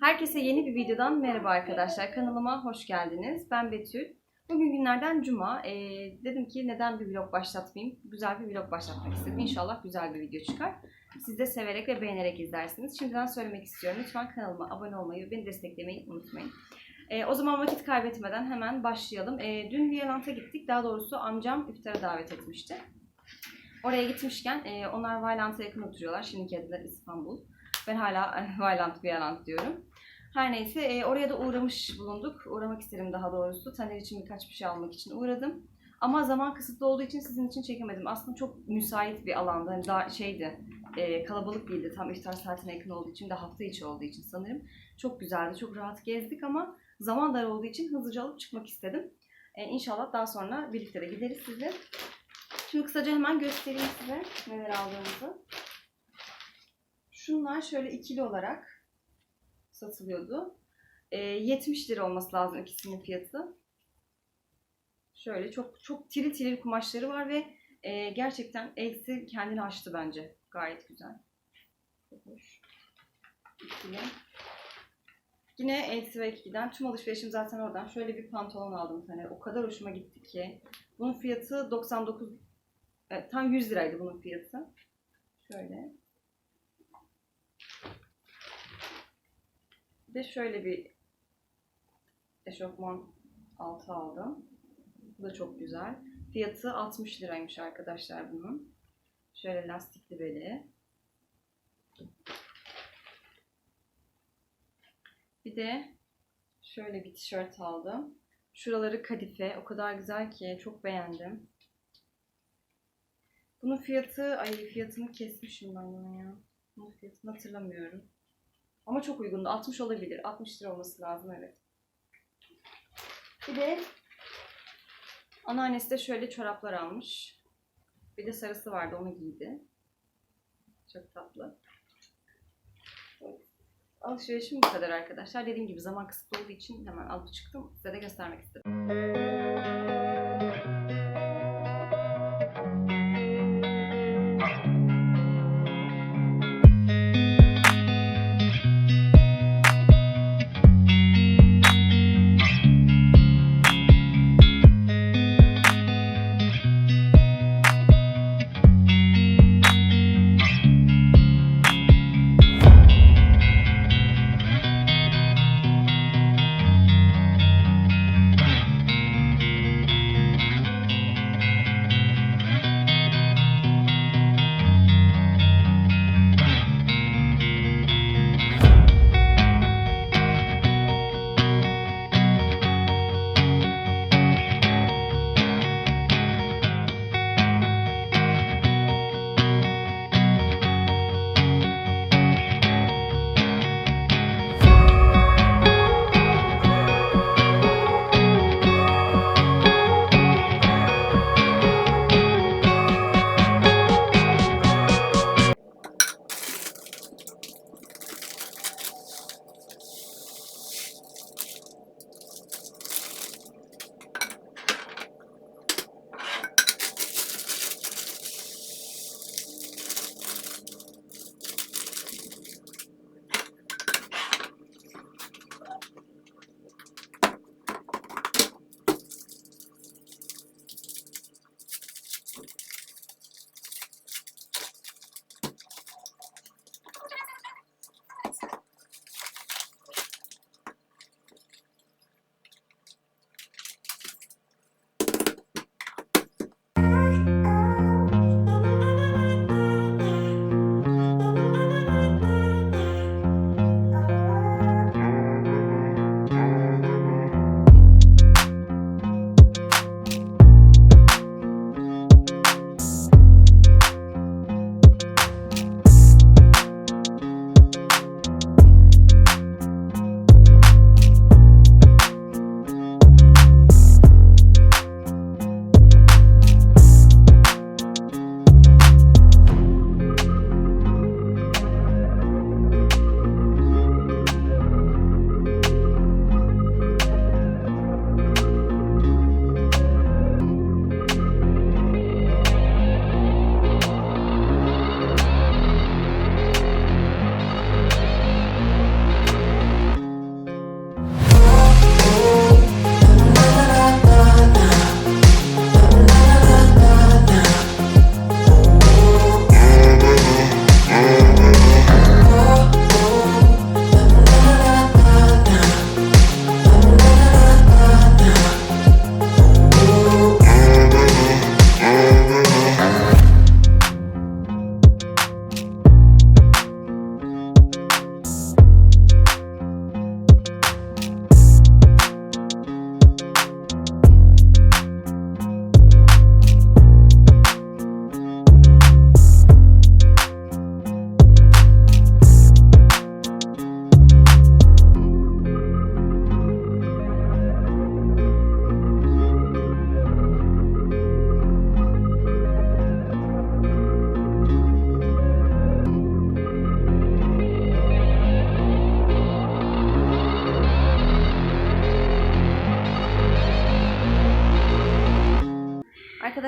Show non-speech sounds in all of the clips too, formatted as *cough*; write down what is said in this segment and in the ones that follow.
Herkese yeni bir videodan merhaba arkadaşlar. Kanalıma hoş geldiniz. Ben Betül. Bugün günlerden cuma. Ee, dedim ki neden bir vlog başlatmayayım? Güzel bir vlog başlatmak istedim. İnşallah güzel bir video çıkar. Siz de severek ve beğenerek izlersiniz. Şimdiden söylemek istiyorum. Lütfen kanalıma abone olmayı ve beni desteklemeyi unutmayın. Ee, o zaman vakit kaybetmeden hemen başlayalım. Ee, dün Violant'a gittik. Daha doğrusu amcam iftara davet etmişti. Oraya gitmişken e, onlar Violant'a yakın oturuyorlar. Şimdiki adı İstanbul. Ben hala *laughs* Violant Violant diyorum. Her neyse e, oraya da uğramış bulunduk. Uğramak istedim daha doğrusu. Taner için birkaç bir şey almak için uğradım. Ama zaman kısıtlı olduğu için sizin için çekemedim. Aslında çok müsait bir alanda. Hani daha şeydi, e, kalabalık değildi. Tam iftar saatine yakın olduğu için de hafta içi olduğu için sanırım. Çok güzeldi, çok rahat gezdik ama zaman dar olduğu için hızlıca alıp çıkmak istedim. E, inşallah daha sonra birlikte de gideriz size. Şimdi kısaca hemen göstereyim size neler aldığımızı. Şunlar şöyle ikili olarak satılıyordu. E, 70 lira olması lazım ikisinin fiyatı. Şöyle çok çok tiril tiril kumaşları var ve e, gerçekten elsi kendini açtı bence. Gayet güzel. Çok hoş. İkili. Yine elsi ve ikiliden tüm alışverişim zaten oradan. Şöyle bir pantolon aldım Taner. O kadar hoşuma gitti ki. Bunun fiyatı 99 evet, tam 100 liraydı bunun fiyatı. Şöyle. Bir de şöyle bir eşofman altı aldım. Bu da çok güzel. Fiyatı 60 liraymış arkadaşlar bunun. Şöyle lastikli beli. Bir de şöyle bir tişört aldım. Şuraları kadife. O kadar güzel ki çok beğendim. Bunun fiyatı, ay fiyatını kesmişim ben bunu ya. Bunun fiyatını hatırlamıyorum. Ama çok uygundu. 60 olabilir. 60 lira olması lazım evet. Bir de anneannesi de şöyle çoraplar almış. Bir de sarısı vardı onu giydi. Çok tatlı. Alışverişim bu kadar arkadaşlar. Dediğim gibi zaman kısıtlı olduğu için hemen alıp çıktım. Size de göstermek istedim.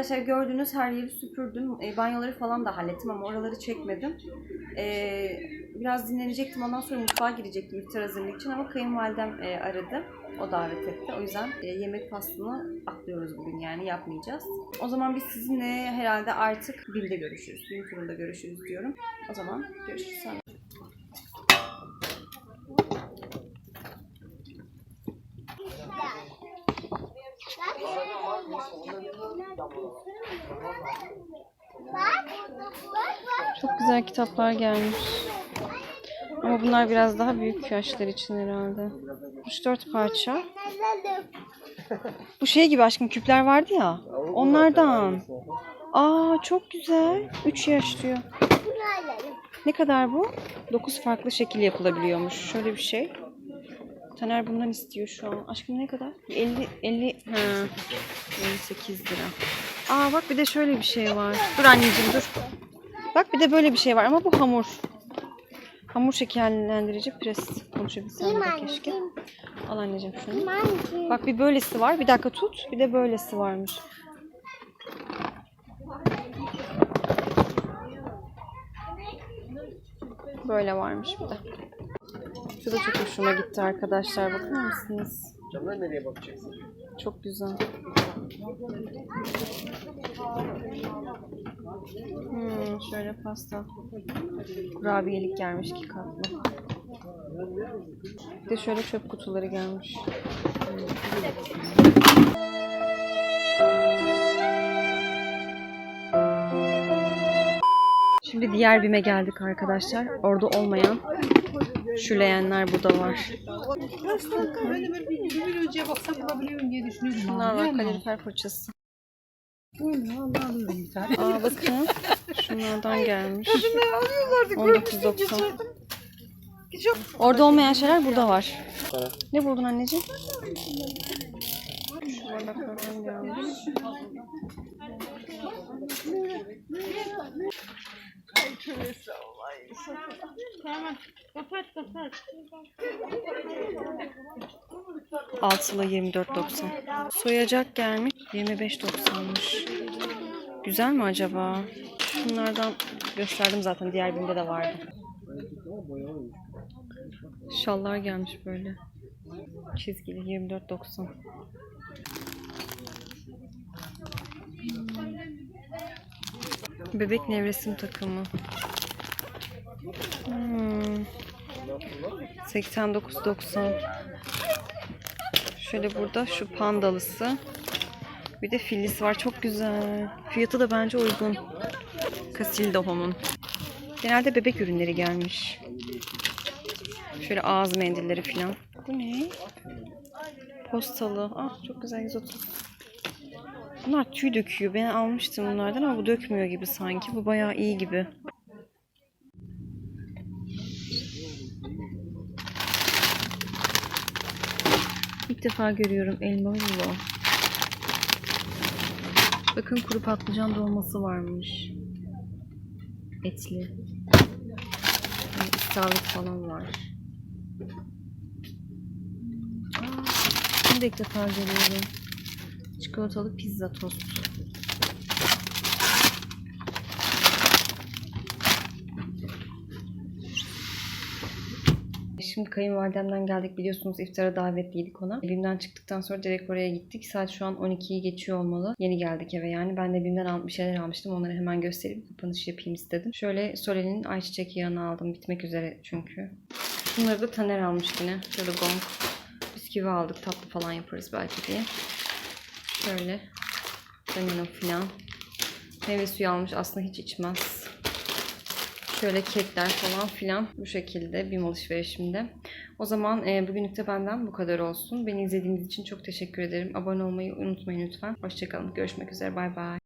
Arkadaşlar gördüğünüz her yeri süpürdüm. E, banyoları falan da hallettim ama oraları çekmedim. E, biraz dinlenecektim. Ondan sonra mutfağa girecektim iftar hazırlık için ama kayınvalidem e, aradı. O davet etti. O yüzden e, yemek faslını atlıyoruz bugün yani yapmayacağız. O zaman biz sizinle herhalde artık BİM'de görüşürüz. BİM turunda görüşürüz diyorum. O zaman görüşürüz sonra. Çok güzel kitaplar gelmiş. Ama bunlar biraz daha büyük yaşlar için herhalde. 3-4 parça. Bu şey gibi aşkım küpler vardı ya. Onlardan. Aa çok güzel. 3 yaş diyor. Ne kadar bu? 9 farklı şekil yapılabiliyormuş. Şöyle bir şey. Taner bundan istiyor şu an. Aşkım ne kadar? 50 50 ha. 58 lira. Aa bak bir de şöyle bir şey var. Dur anneciğim dur. Bak bir de böyle bir şey var ama bu hamur. Hamur şekillendirici pres. Konuşabilsem de keşke. Al anneciğim şunu. Bak bir böylesi var. Bir dakika tut. Bir de böylesi varmış. Böyle varmış bir de. Şu da çok hoşuma gitti arkadaşlar. Bakar mısınız? Camdan nereye bakacaksın? Çok güzel. Hmm, şöyle pasta. Kurabiyelik gelmiş ki katlı. Bir de şöyle çöp kutuları gelmiş. Şimdi diğer bime geldik arkadaşlar. Orada olmayan şüleyenler burada var. De böyle bir, bir, ölçüye baksam. Bunlar var kalorifer fırçası. Böyle. Aa bakın. Şunlardan gelmiş. Kadınlar alıyorlardı. görmüştüm, 19.90. geçirdim. Çok Orada olmayan şeyler burada var. Ne buldun anneciğim? Şu bardaklardan gelmiş. Altılı 24.90. Soyacak gelmiş 25.90'mış. Güzel mi acaba? Şunlardan gösterdim zaten diğer binde de vardı. Şallar gelmiş böyle. Çizgili 24.90. Hmm. Bebek nevresim takımı. Hmm. 89.90. Şöyle burada şu pandalısı. Bir de fillis var. Çok güzel. Fiyatı da bence uygun. Casilda Home'un. Genelde bebek ürünleri gelmiş. Şöyle ağız mendilleri falan. Bu ne? Postalı. Ah çok güzel 130. Bunlar tüy döküyor. Ben almıştım bunlardan ama bu dökmüyor gibi sanki. Bu bayağı iyi gibi. İlk defa görüyorum elmalı rulo. Bakın kuru patlıcan dolması varmış. Etli. Yani istavrit falan var. Aa, da ilk defa görüyorum. Çikolatalı pizza tost. Şimdi kayınvalidemden geldik biliyorsunuz iftara davetliydik ona. Evimden çıktıktan sonra direkt oraya gittik. Saat şu an 12'yi geçiyor olmalı. Yeni geldik eve yani. Ben de evimden al- bir şeyler almıştım. Onları hemen gösterip kapanış yapayım istedim. Şöyle Sole'nin ayçiçek yağını aldım. Bitmek üzere çünkü. Bunları da Taner almış yine. Şöyle gong. Bisküvi aldık. Tatlı falan yaparız belki diye. Şöyle. Danilo falan. Meyve suyu almış. Aslında hiç içmez. Şöyle kekler falan filan bu şekilde BİM alışverişimde. O zaman e, bugünlük de benden bu kadar olsun. Beni izlediğiniz için çok teşekkür ederim. Abone olmayı unutmayın lütfen. Hoşçakalın. Görüşmek üzere. Bay bay.